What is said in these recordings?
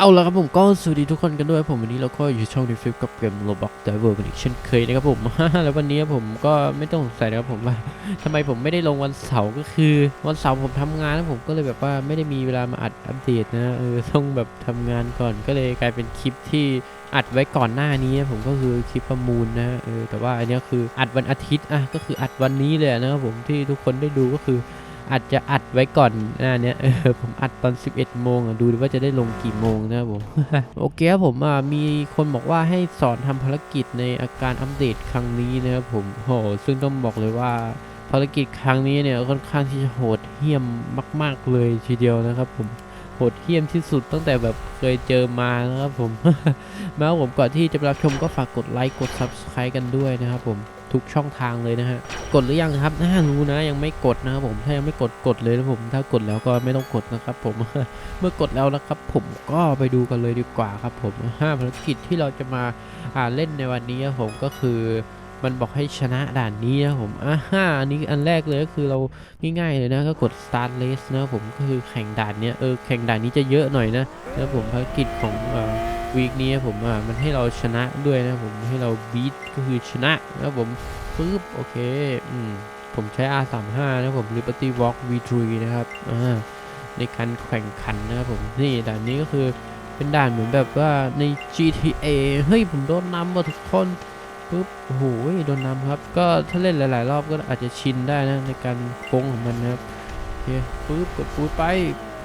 เอาละครับผมก็สวัสดีทุกคนกันด้วยผมวันนี้เราก็อยู่ช่องดีฟิปกับเกมโรบอกแต่เวอร์กันอีกเช่นเคยนะครับผม แล้ววันนี้ผมก็ไม่ต้องสงสัยนะครับผมว่าทำไมผมไม่ได้ลงวันเสาร์ก็คือ วันเสาร์ผมทำงานแล้วผมก็เลยแบบว่าไม่ได้มีเวลามาอัดอัปเดตนะเออต้องแบบทำงานก่อนก็เลยกลายเป็นคลิปที่อัดไว้ก่อนหน้านี้ผมก็คือคลิปประมูลนะเออแต่ว่าอันนี้คืออัดวันอาทิตย์อะก็คืออัดวันนี้เลยนะครับผมที่ทุกคนได้ดูก็คือ อาจจะอัดไว้ก่อนหน้าเนี้ยเออผมอัดตอน 11 โมงดูดิว่าจะได้ลงกี่โมงนะครับผมโอเคครับผมมีคนบอกว่าให้สอนทำภารกิจในอาการอัปเดตครั้งนี้นะครับผมโหซึ่งต้องบอกเลยว่าภารกิจครั้งนี้เนี่ยค่อนข้างที่จะโหดเหี้ยมมาก ๆ เลยทีเดียวนะครับผมโหดเหี้ยมที่สุดตั้งแต่แบบเคยเจอมานะครับผมแม้ว่าผมก่อนที่จะไปรับชมก็ฝากกดไลค์กด Subscribe กันด้วยนะครับผม ทุกช่องทางเลยนะฮะ กดหรือยังครับน่ารู้นะยังไม่กดนะครับผมถ้ายังไม่กดกดเลยนะผม ถ้ากดแล้วก็ไม่ต้องกดนะครับ ผมเมื่อกดแล้วนะครับ ผมก็ไปดูกันเลยดีกว่าครับ ผมห้าภารกิจที่เราจะมาอ่าเล่นในวันนี้ครับผมก็คือมันบอกให้ชนะด่านนี้นะผมอ่าห้าอันนี้อันแรกเลยก็คือเราง่ายๆเลยนะก็กด start race นะผมก็คือแข่งด่านเนี้ยเออแข่งด่านนี้จะเยอะหน่อยนะนะครับผมภารกิจของ วีคนี้ผมอ่ามันให้เราชนะด้วยนะผมให้เราบีทก็คือชนะนะผมปึ๊บโอเคอืมผมใช้ R35 นะผม Liberty Walk V3 นะครับอ่าในการแข่งขันนะครับผมนี่ด่านนี้ก็คือเป็นด่านเหมือนแบบว่าใน GTA เฮ้ยผมโดนนำว่ะทุกคนปึ๊บโอ้โหโดนนำครับ ก็ถ้าเล่นหลาย ๆ รอบก็อาจจะชินได้นะในการโค้งของมันนะครับโอเคปึ๊บกดปูดไป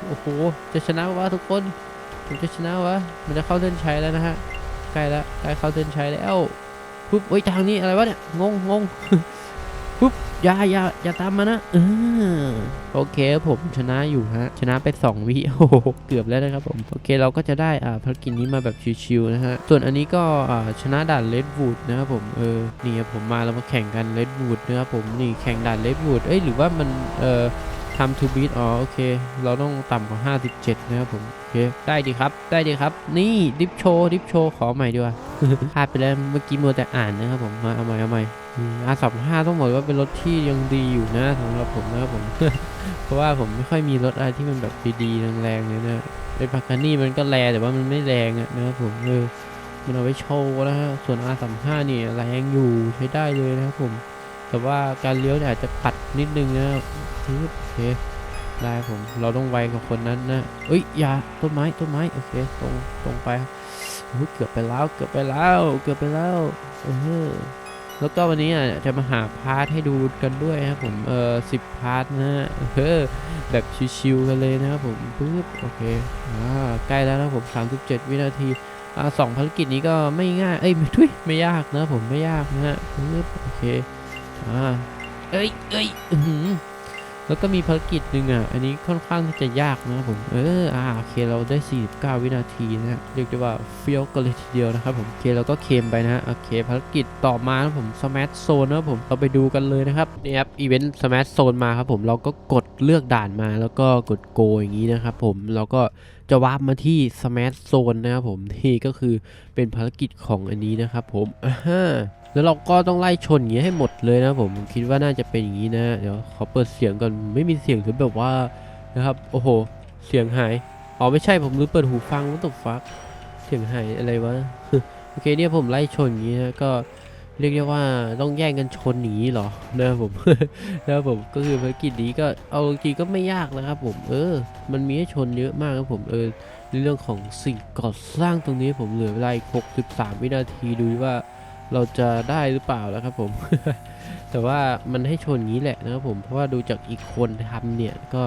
โอ้โหจะชนะวะทุกคน ผมจะชนะวะ มันจะเข้าเส้นชัยแล้วนะฮะ ใกล้แล้วใกล้เข้าเส้นชัยแล้วปุ๊บเฮ้ยทางนี้อะไรวะเนี่ย งงงงปุ๊บอย่าอย่าอย่าตามมานะเออโอเคผมชนะอยู่ฮะ ชนะไป 2 วิโอ้โหเกือบแล้วนะครับผมโอเคเราก็จะได้อ่าภารกิจนี้มาแบบชิวๆนะฮะ ส่วนอันนี้ก็อ่าชนะด่านเลดวูดนะครับผมเออนี่ผมมาเรามาแข่งกันเลดวูดนะครับผมนี่แข่งด่านเลดวูดเอ้ยหรือว่ามันเออ ทำทูบีทอ๋อโอเค เราต้องต่ำกว่า 57 นะครับผม โอเค ได้ดีครับ ได้ดีครับ นี่ดิฟโชว์ดิฟโชว์ขอใหม่ดีกว่าพลาดไปแล้วเมื่อกี้มัวแต่อ่านนะครับผม มาเอาใหม่เอาใหม่อาสามห้าต้องบอกว่าเป็นรถที่ยังดีอยู่นะสำหรับผมนะครับผม เพราะว่าผมไม่ค่อยมีรถอะไรที่มันแบบดีๆแรงๆเลยนะไอ้พาคานี่มันก็แรงแต่ว่ามันไม่แรงอะนะครับผมเออมันเอาไว้โชว์นะฮะ ส่วน R35 นี่แรงอยู่ใช้ได้เลยนะครับผม แต่ว่าการเลี้ยวอาจจะปัดนิดนึงนะโอเคได้ผมเราต้องไวกว่าคนนั้นนะเอ้ยอย่าต้นไม้ต้นไม้โอเคตรงตรงไปเกือบไปแล้วเกือบไปแล้วเกือบไปแล้วเออแล้วก็วันนี้อะจะมาหาพาร์ทให้ดูกันด้วยนะครับผมเออสิบพาร์ทนะฮะเออแบบชิวๆกันเลยนะครับผมปึ๊บโอเคอ่าใกล้แล้วนะครับผม 37 วินาทีอ่าสองภารกิจนี้ก็ไม่ง่ายเอ้ยไม่ทุยไม่ยากนะผมไม่ยากนะฮะปึ๊บโอเค อ่าเอ้ยเอ้ยอือแล้วก็มีภารกิจหนึ่งอะ อันนี้ค่อนข้างที่จะยากนะผม เออ อ่า โอเค เราได้ 49 วินาทีนะเรียกได้ว่าเฟี้ยวกันเลยทีเดียวนะครับผม โอเค เราก็เคมไปนะโอเค ภารกิจต่อมานะผมสมาร์ทโซนนะผม เราไปดูกันเลยนะครับ นี่ครับ อีเวนต์สมาร์ทโซนมาครับผม เราก็กดเลือกด่านมา แล้วก็กดโกอย่างนี้นะครับผม เราก็จะวาร์ปมาที่สมาร์ทโซนนะครับผมนี่ก็คือเป็นภารกิจของอันนี้นะครับผมอ่า แล้วเราก็ต้องไล่ชนอย่างนี้ให้หมดเลยนะผมคิดว่าน่าจะเป็นอย่างนี้นะ เดี๋ยวขอเปิดเสียงก่อนไม่มีเสียงหรือแบบว่านะครับโอ้โห เสียงหายอ๋อไม่ใช่ผมลืมเปิดหูฟังว่าตกฟักเสียงหายอะไรวะโอเคเนี่ยผมไล่ชนอย่างนี้นะก็เรียกได้ว่าต้องแย่งกันชนอย่างนี้เหรอนะครับผมนะครับผมก็คือภารกิจนี้ก็เอาจริงก็ไม่ยากนะครับผมเออ มันมีให้ชนเยอะมากครับผมเออในเรื่องของสิ่งก่อสร้างตรงนี้ผมเหลือเวลาอีก 63 วินาทีดูว่า เราจะได้หรือเปล่าแล้วครับผม แต่ว่ามันให้ชนอย่างนี้แหละนะครับผม เพราะว่าดูจากอีกคนทำเนี่ยก็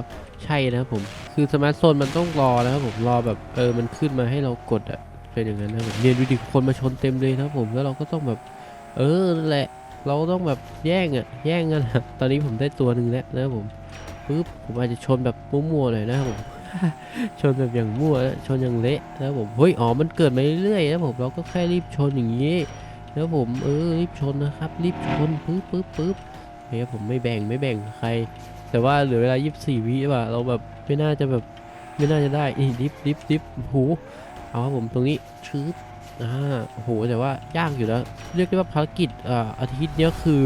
ใช่นะครับผม คือสมาร์ทโฟนมันต้องรอนะครับผม รอแบบเออ มันขึ้นมาให้เรากดอะเป็นอย่างนั้นนะครับผมเนี่ยดูดิคนมาชนเต็มเลยนะครับผม แล้วเราก็ต้องแบบ เออนั่นแหละ เราต้องแบบแย่งอะแย่งกันอะตอนนี้ผมได้ตัวหนึ่งแล้วนะครับผมปึ๊บผมอาจจะชนแบบมั่วๆหน่อยนะครับผมชนแบบอย่างมั่วนะชนอย่างเละนะครับผม เฮ้ย อ๋อ มันเกิดมาเรื่อยๆนะครับผม เราก็แค่รีบชนอย่างนี้ แล้วผมเออรีบชนนะครับรีบชนปึ๊บปึ๊บปึ๊บเฮ้ยผมไม่แบ่งไม่แบ่งใคร แต่ว่าเหลือเวลา 24 วิว่ะเราแบบไม่น่าจะแบบไม่น่าจะได้อีดิฟดิฟดิฟโอ้โหเอาครับผมตรงนี้ชืบอ่าโอ้โหแต่ว่ายากอยู่แล้ว เรียกได้ว่าภารกิจอ่าอาทิตย์นี้คือ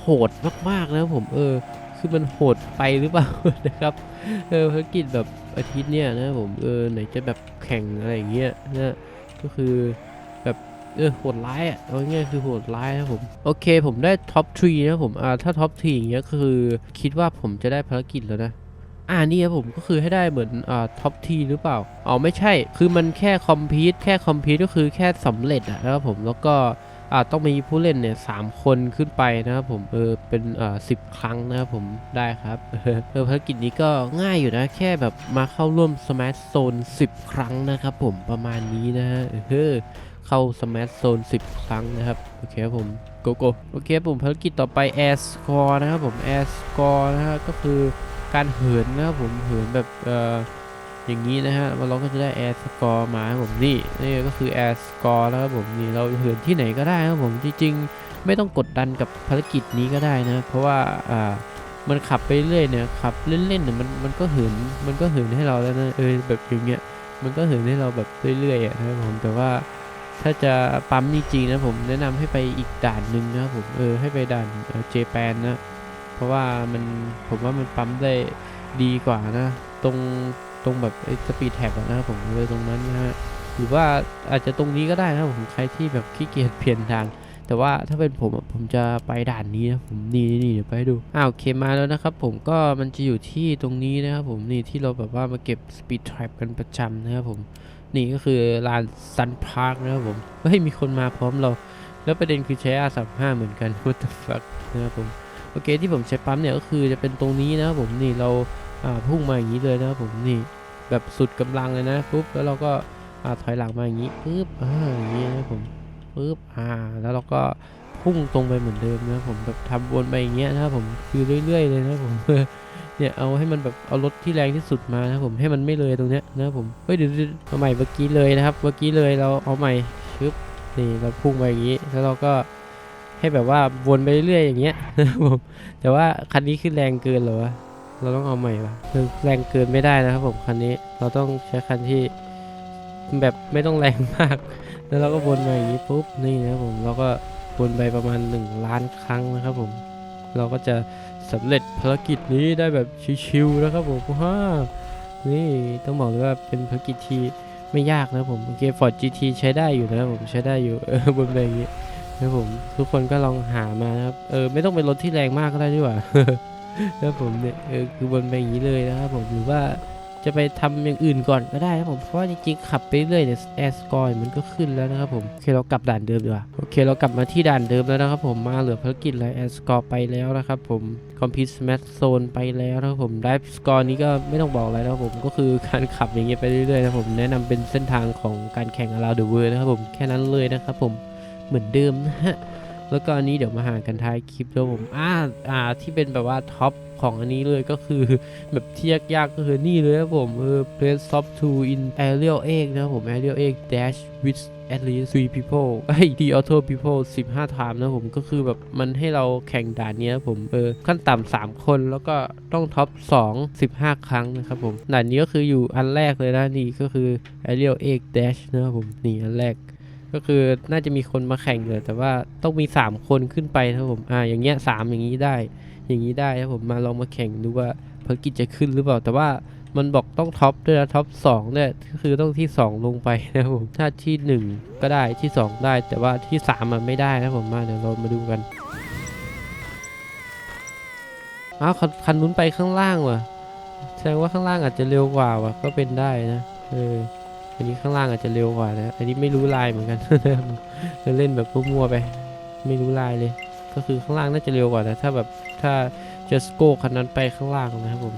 โหดมากๆนะครับผมเออคือมันโหดไปหรือเปล่านะครับเออภารกิจแบบอาทิตย์เนี่ยนะครับผมเออไหนจะแบบแข่งอะไรอย่างเงี้ยนะก็คือ เออโหดร้ายอะเอาง่ายคือโหดร้ายนะผม โอเค ผมได้ท็อปทรีนะผมอ่าถ้าท็อปทรีอย่างเงี้ยคือคิดว่าผมจะได้ภารกิจแล้วนะอ่านี่ครับผมก็คือให้ได้เหมือนอ่าท็อปทีหรือเปล่าอ๋อไม่ใช่ คือมันแค่คอมพิวแค่คอมพิวก็คือแค่สำเร็จอะนะครับผมแล้วก็อ่าต้องมีผู้เล่นเนี่ยสามคนขึ้นไปนะครับผมเออเป็นอ่าสิบครั้งนะครับผมได้ครับเออภารกิจนี้ก็ง่ายอยู่นะ แค่แบบมาเข้าร่วมสมาร์ทโซน10ครั้งนะครับผมประมาณนี้นะฮะเออ เข้าสมาร์ทโซน 10 ครั้งนะครับ โอเคครับผมโกโก้โอเคผมภารกิจต่อไป Air Score นะครับผม Air Score นะฮะก็คือการเหินนะครับผมเหินแบบเอ่ออย่างนี้นะฮะเราก็จะได้แอร์สกอร์มาครับผมนี่นี่ก็คือแอร์สกอร์นะครับผมนี่เราเหินที่ไหนก็ได้ครับผมจริงๆ ไม่ต้องกดดันกับภารกิจนี้ก็ได้นะเพราะว่าอ่ามันขับไปเรื่อยเนี่ยขับเล่นๆเนี่ยมันมันก็เหินมันก็เหินให้เราแล้วนะเออแบบอย่างเงี้ยมันก็เหินให้เราแบบเรื่อยๆนะครับผมแต่ว่า ถ้าจะปั๊มจริงๆนะผมแนะนำให้ไปอีกด่านหนึ่งนะครับผมเออให้ไปด่านเจแปนนะเพราะว่ามันผมว่ามันปั๊มได้ดีกว่านะ ตรงตรงแบบสปีดแท็บนะครับผมเลยตรงนั้นนะฮะหรือว่าอาจจะตรงนี้ก็ได้นะผมใครที่แบบขี้เกียจเปลี่ยนทาง แต่ว่าถ้าเป็นผมผมจะไปด่านนี้นะผมนี่นี่เดี๋ยวไปดูอ้าวโอเคมาแล้วนะครับ ผมก็มันจะอยู่ที่ตรงนี้นะครับผมนี่ที่เราแบบว่ามาเก็บสปีดแท็บกันประจำนะครับผม นี่ก็คือลานซันพาร์คนะครับผมเฮ้ยมีคนมาพร้อมเรา แล้วประเด็นคือใช้ R35 เหมือนกัน what the fuck นะครับผมโอเคที่ผมใช้ปั๊มเนี่ยก็คือจะเป็นตรงนี้นะครับผมนี่เราอ่าพุ่งมาอย่างนี้เลยนะครับผมนี่แบบสุดกำลังเลยนะปุ๊บแล้วเราก็อ่าถอยหลังมาอย่างนี้ปุ๊บอ่าอย่างนี้นะครับผมปุ๊บอ่าแล้วเราก็ พุ่งตรงไปเหมือนเดิมนะผมแบบทำวนไปอย่างเงี้ยนะผมคือเรื่อย ๆ เลยนะผมเนี่ยเอาให้มันแบบเอารถที่แรงที่สุดมานะผมให้มันไม่เลยตรงเนี้ยนะผมเฮ้ยเดี๋ยวเอาใหม่เมื่อกี้เลยนะครับ เมื่อกี้เลยเราเอาใหม่ชึบนี่เราพุ่งไปอย่างนี้แล้วเราก็ให้แบบว่าวนไปเรื่อยๆอย่างเงี้ยนะครับผมแต่ว่าคันนี้คือแรงเกินเหรอวะเราต้องเอาใหม่วะคือแรงเกินไม่ได้นะครับผมคันนี้เราต้องใช้คันที่แบบไม่ต้องแรงมาก แล้วเราก็วนมาอย่างนี้ปุ๊บนี่นะผมเราก็ วนไปประมาณ 1 ล้านครั้งนะครับผม เราก็จะสำเร็จภารกิจนี้ได้แบบชิวๆนะครับผมฮ่านี่ต้องบอกเลยว่าเป็นภารกิจที่ไม่ยากนะผมโอเคฟอร์ด GT ใช้ได้อยู่นะครับผมใช้ได้อยู่เออบนไปอย่างนี้นะผมทุกคนก็ลองหามานะครับเออไม่ต้องเป็นรถที่แรงมากก็ได้ดีกว่านะผมเนี่ยเออคือวนไปอย่างนี้เลยนะครับผมหรือว่า จะไปทำอย่างอื่นก่อนก็ได้นะครับผม เพราะว่าจริงๆขับไปเรื่อยเนี่ยแอร์สกอร์มันก็ขึ้นแล้วนะครับผม โอเคเรากลับด่านเดิมดีกว่า โอเคเรากลับมาที่ด่านเดิมแล้วนะครับผมมาเหลือภารกิจแล้วแอร์สกอร์ไปแล้วนะครับผมคอมพิวต์แมทโซนไปแล้วนะครับผมได้สกอร์นี้ก็ไม่ต้องบอกอะไรนะครับผมก็คือการขับอย่างเงี้ยไปเรื่อยๆนะผมแนะนำเป็นเส้นทางของการแข่ง around the world นะครับผมแค่นั้นเลยนะครับผมเหมือนเดิมนะฮะแล้วก็อันนี้เดี๋ยวมาหากันท้ายคลิปแล้วผมอ่าอ่าที่เป็นแบบว่าท็อป ของอันนี้เลยก็คือแบบเที่ยากก็คือนี่เลยครับผมเออ press top 2 in aerial 8นะครับผม aerial 8 dash with at least 3 people ไอ้ the auto people 15 time นะผมก็คือแบบมันให้เราแข่งด่านนี้ยครับผมเออขั้นต่ำ3 คนแล้วก็ต้องท็อป 2 15 ครั้งนะครับผมด่านนี้ก็คืออยู่อันแรกเลยนะนี่ก็คือ aerial 8 dash นะครับผมนี่อันแรกก็คือน่าจะมีคนมาแข่งเลยแต่ว่าต้องมี 3 คนขึ้นไปนะครับผมอ่าอย่างเงี้ยสามอย่างนี้ได้ อย่างนี้ได้ครับผมมาลองมาแข่งดูว่าภารกิจจะขึ้นหรือเปล่าแต่ว่ามันบอกต้องท็อปด้วยนะท็อป2เนี่ยคือต้องที่ 2 ลงไปนะผมถ้าที่ 1 ก็ได้ที่ 2 ได้ แต่ว่าที่ 3 มันไม่ได้นะผมมาเดี๋ยวเรามาดูกันอ้าวคันคันนู้นไปข้างล่างว่ะแสดงว่าข้างล่างอาจจะเร็วกว่าว่ะก็เป็นได้นะเอออันนี้ข้างล่างอาจจะเร็วกว่านะอันนี้ไม่รู้ลายเหมือนกันเล่นแบบมั่วๆไป ไม่รู้ลายเลย ก็คือข้างล่างน่าจะเร็วกว่านะถ้าแบบถ้าจะสโกคันนั้นไปข้างล่างนะครับผม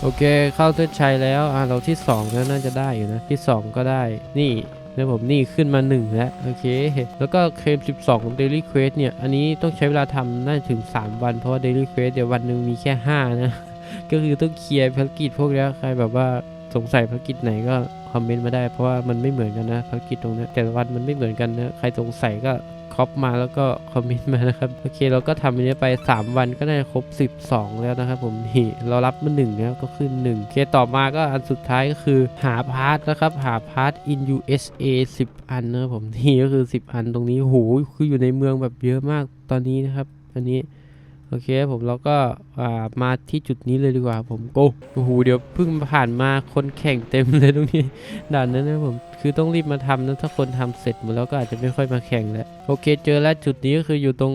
โอเคเข้าเส้นชัยแล้วอ่าเราที่2แล้วน่าจะได้อยู่นะที่ 2 ก็ได้นี่นะผมนี่ขึ้นมา 1 แล้วโอเค แล้วก็เคลม12 ของ Daily Quest เนี่ย อันนี้ต้องใช้เวลาทำน่าจะถึง 3 วัน เพราะว่า Daily Quest เดี๋ยววันหนึ่งมีแค่ 5 นะ ก็คือต้องเคลียร์ภารกิจพวกนี้ใครแบบว่าสงสัยภารกิจไหนก็ คอมเมนต์มาได้เพราะว่ามันไม่เหมือนกันนะภารกิจตรงนี้แต่ละวันมันไม่เหมือนกันนะใครสงสัยก็คอปมาแล้วก็คอมเมนต์มานะครับโอเคเราก็ทำอันนี้ไป 3 วันก็ได้ครบ 12 แล้วนะครับผมนี่เรารับมา1แล้วก็ขึ้น1โอเคต่อมาก็อันสุดท้ายก็คือหาพาร์ทนะครับหาพาร์ท in USA 10 อันนะครับผมนี่ก็คือ 10 อันตรงนี้โหคืออยู่ในเมืองแบบเยอะมากตอนนี้นะครับอันนี้ โอเคผมเราก็มาที่จุดนี้เลยดีกว่าผมโกโอ้โหเดี๋ยวเพิ่งผ่านมาคนแข่งเต็มเลยตรงนี้ด่านนั้นนะผมคือต้องรีบมาทำนะถ้าคนทำเสร็จหมดแล้วก็อาจจะไม่ค่อยมาแข่งแล้วโอเคเจอแล้วจุดนี้ก็คืออยู่ตรง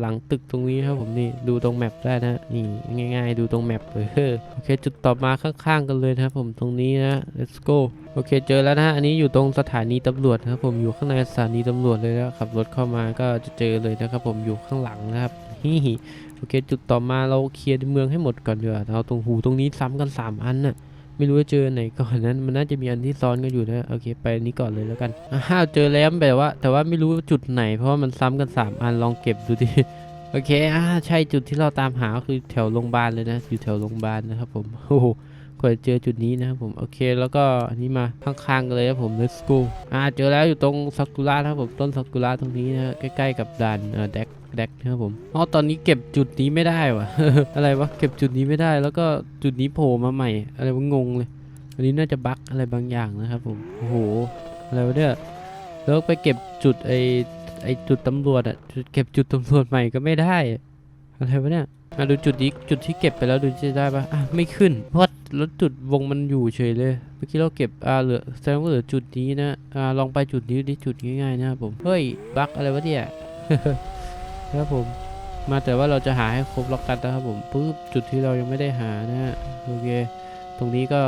หลังตึกตรงนี้ครับผมนี่ดูตรงแมปได้นะนี่ง่าย ๆ ดูตรงแมปเลยเฮ้อโอเค จุดต่อมาข้างๆกันเลยนะครับผมตรงนี้นะ let's go โอเคเจอแล้วนะฮะอันนี้อยู่ตรงสถานีตำรวจนะครับผมอยู่ข้างในสถานีตำรวจเลยนะขับรถเข้ามาก็จะเจอเลยนะครับผมอยู่ข้างหลังนะครับฮิฮิ โอเคจุดต่อมาเราเคลียร์เมืองให้หมดก่อนเดี๋ยวเราตรงหูตรงนี้ซ้ำกันสามอันน่ะไม่รู้ว่าเจอไหนก่อนนั้น มันน่าจะมีอันที่ซ้อนกันอยู่นะโอเคไปนนี้ก่อนเลยแล้วกันอ้าวเจอแล้วแบบว่า แต่ว่าไม่รู้จุดไหน เพราะว่ามันซ้ำกันสามอันลองเก็บดูดิโอเคอ่าใช่จุดที่เราตามหาคือแถวโรงพยาบาลเลยนะอยู่แถวโรงพยาบาลนะครับผมโอ้โหกว่าจะเจอจุดนี้นะครับผมโอเคแล้วก็อันนี้มาข้างๆกันเลยครับผม let's go อ่าเจอแล้วอยู่ตรงซากุระนะครับผมต้นซากุระตรงนี้นะใกล้ๆกับด่านเอ่อแดก แดกนะครับผมอ๋อตอนนี้เก็บจุดนี้ไม่ได้วะอะไรวะเก็บจุดนี้ไม่ได้ แล้วก็จุดนี้โผล่มาใหม่ อะไรวะงงเลยอันนี้น่าจะบั๊กอะไรบางอย่างนะครับผมโอ้โหอะไรวะเนี่ยแล้วไปเก็บจุดไอไอจุดตำรวจอะจุดเก็บจุดตำรวจใหม่ก็ไม่ได้อะไรวะเนี่ยมาดูจุดนี้จุดที่เก็บไปแล้วดูจะได้ปะอะไม่ขึ้นเพราะแล้วจุดวงมันอยู่เฉยเลยเมื่อกี้เราเก็บอ่าเหลือแสดงว่าเหลือจุดนี้นะอ่าลองไปจุดนี้ดิจุดง่ายๆนะครับผมเฮ้ยบั๊กอะไรวะเนี่ย ครับผม มาแต่ว่าเราจะหาให้ครบล็อกกันนะครับผมปุ๊บจุดที่เรายังไม่ได้หานะฮะโอเค ตรงนี้ก็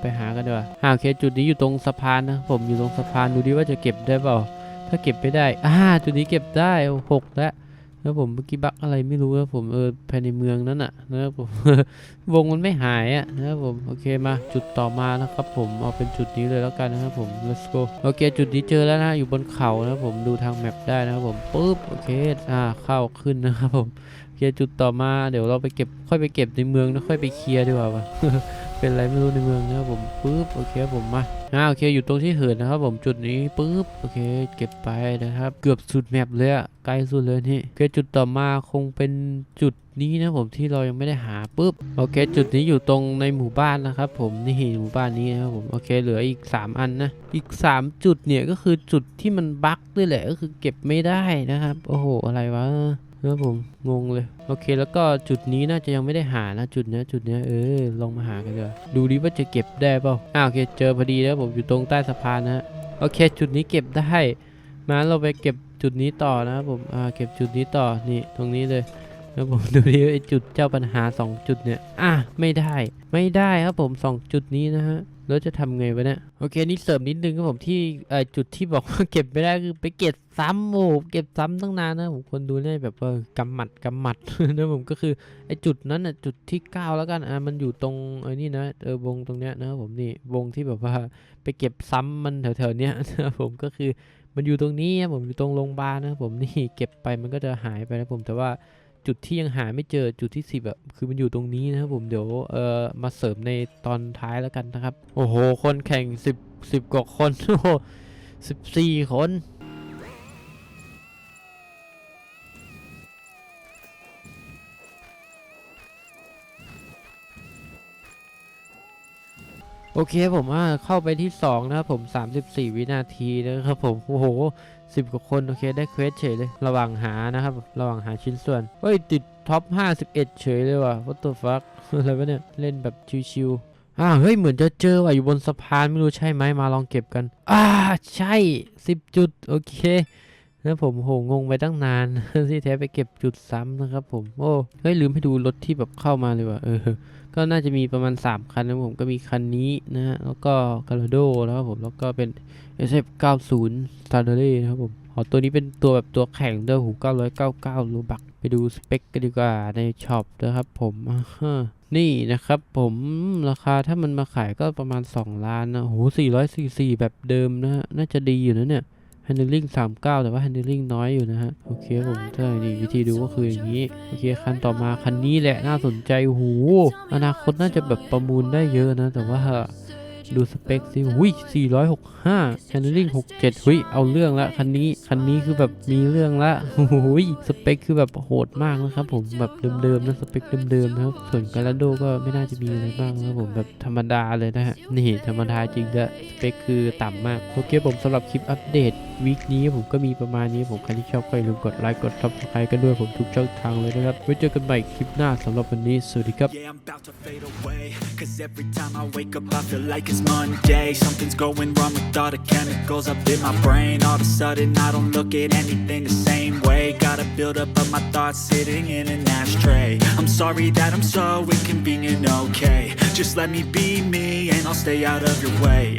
ไปหากันดีกว่าอ่าโอเคจุดนี้อยู่ตรงสะพานนะผมอยู่ตรงสะพานดูดิว่าจะเก็บได้เปล่า ถ้าเก็บไม่ได้อ่าจุดนี้เก็บได้หกแล้ว แล้วผมเมื่อกี้บักอะไรไม่รู้นะผมเออภายในเมืองนั้นอะนะครับผมวงมันไม่หายอะนะครับผมโอเคมาจุดต่อมานะครับผมเอาเป็นจุดนี้เลยแล้วกันนะครับผม let's go โอเคจุดนี้เจอแล้วนะอยู่บนเขานะครับผมดูทางแมปได้นะครับผมปุ๊บโอเคอ่าเข้าขึ้นนะครับผมโอเคจุดต่อมาเดี๋ยวเราไปเก็บค่อยไปเก็บในเมืองแล้วค่อยไปเคลียร์ดีกว่าวะ เป็นอะไรไม่รู้ในเมืองนะครับผมปุ๊บโอเคผมมาอ่าโอเคอยู่ตรงที่เหินนะครับผมจุดนี้ปุ๊บโอเค เก็บไปนะครับ เกือบสุดแมปเลยอะใกล้สุดเลยนี่โอเคจุดต่อมาคงเป็นจุดนี้นะผมที่เรายังไม่ได้หาปุ๊บโอเค จุดนี้อยู่ตรงในหมู่บ้านนะครับ ผมนี่หมู่บ้านนี้นะครับผมโอเค เหลืออีก 3 อันนะอีก 3 จุดเนี่ยก็คือจุดที่มันบั๊กด้วยแหละก็คือเก็บไม่ได้นะครับ โอ้โหอะไรวะ ครับผมงงเลย โอเคแล้วก็จุดนี้น่าจะยังไม่ได้หานะจุดเนี้ยจุดเนี้ยเออลองมาหากันเถอะดูดิว่าจะเก็บได้เปล่าอ้าวโอเคเจอพอดีแล้วผมอยู่ตรงใต้สะพานนะฮะโอเค จุดนี้เก็บได้มาเราไปเก็บจุดนี้ต่อนะครับผมอ่าเก็บจุดนี้ต่อนี่ตรงนี้เลยแล้วผมดูดิไอจุดเจ้าปัญหา 2 จุดเนี่ยอะไม่ได้ไม่ได้ครับผม 2 จุดนี้นะฮะ แล้วจะทำไงวะเนี่ยโอเคนี่เสริมนิดนึงครับผมที่จุดที่บอกว่าเก็บไม่ได้คือไปเก็บซ้ำโอ้โหเก็บซ้ำตั้งนานนะผมคนดูได้แบบว่ากำหมัดกำหมัดนะผมก็คือไอจุดนั้นน่ะจุดที่เก้าแล้วกันอะมันอยู่ตรงไอ้นี่นะเออวงตรงเนี้ยนะครับผมนี่วงที่แบบว่าไปเก็บซ้ำมันแถวๆเนี้ยนะผมก็คือมันอยู่ตรงนี้นะผมอยู่ตรงโรงพยาบาลนะผมนี่เก็บไปมันก็จะหายไปนะผมแต่ว่า จุดที่ยังหาไม่เจอจุดที่สิบอะคือมันอยู่ตรงนี้นะครับผมเดี๋ยวเออมาเสริมในตอนท้ายแล้วกันนะครับ โอ้โห คนแข่งสิบสิบกว่าคนโอ้โหสิบสี่คน โอเคผมว่าเข้าไปที่ 2 นะครับผม 34 วินาทีนะครับผม โอ้โห 10 กว่าคน โอเค ได้เควสเฉยเลย ระหว่างหานะครับ ระหว่างหาชิ้นส่วนเฮ้ย ติดท็อป 51 เฉยเลยว่ะ what the fuck อะไรวะเนี่ย เล่นแบบชิวๆอ่าเฮ้ย เหมือนจะเจอว่ะ อยู่บนสะพาน ไม่รู้ใช่ไหมมาลองเก็บกัน อ่า ใช่ 10 จุด โอเค แล้วผมโหงงไปตั้งนานที่แท้ไปเก็บจุดซ้ำนะครับผมโอ้เฮ้ยลืมให้ดูรถที่แบบเข้ามาเลยว่ะเออ ก็น่าจะมีประมาณ 3 คันนะผมก็มีคันนี้นะฮะแล้วก็กา a โดนะครับผมแล้วก็เป็น SF 90 s t a r d a r y นะครับผมอ๋อตัวนี้เป็นตัวแบบตัวแข็งด้วยหู999รูบักไปดูสเปคกันดีกว่าในช็อปนะครับผมนี่นะครับผมราคาถ้ามันมาขายก็ประมาณ 2 ล้านนะโอ้โห444แบบเดิมนะฮะน่าจะดีอยู่นะเนี่ย handling 39 แต่ว่า handling น้อยอยู่นะฮะ โอเคผมใช่นี่วิธีดูก็คืออย่างนี้ โอเคคันต่อมาคันนี้แหละน่าสนใจหู อนาคตน่าจะแบบประมูลได้เยอะนะ แต่ว่า ดูสเปคสิหุ้ย465 handling 67หุ้ยเอาเรื่องละคันนี้ คันนี้คือแบบมีเรื่องละหุ้ยสเปคคือแบบโหดมากนะครับผมแบบเดิมๆนะสเปคเดิมๆนะครับ ส่วนกาลาโดก็ไม่น่าจะมีอะไรบ้างนะครับผมแบบธรรมดาเลยนะฮะ นี่ธรรมดาจริงด้วยสเปคคือต่ำมาก โอเคผมสำหรับคลิปอัปเดตวีคนี้ผมก็มีประมาณนี้ผมใครที่ชอบก็อย่าลืมกดไลค์กด subscribe กันด้วยผมทุกช่องทางเลยนะครับไว้เจอกันใหม่คลิปหน้าสำหรับวันนี้สวัสดีครับ Yeah, I'm about to fade away. Cause every time I wake up, I feel like it's Monday. Something's going wrong with all the chemicals up in my brain. All of a sudden, I don't look at anything the same way. Gotta build up of my thoughts sitting in an ashtray. I'm sorry that I'm so inconvenient, okay? Just let me be me and I'll stay out of your way.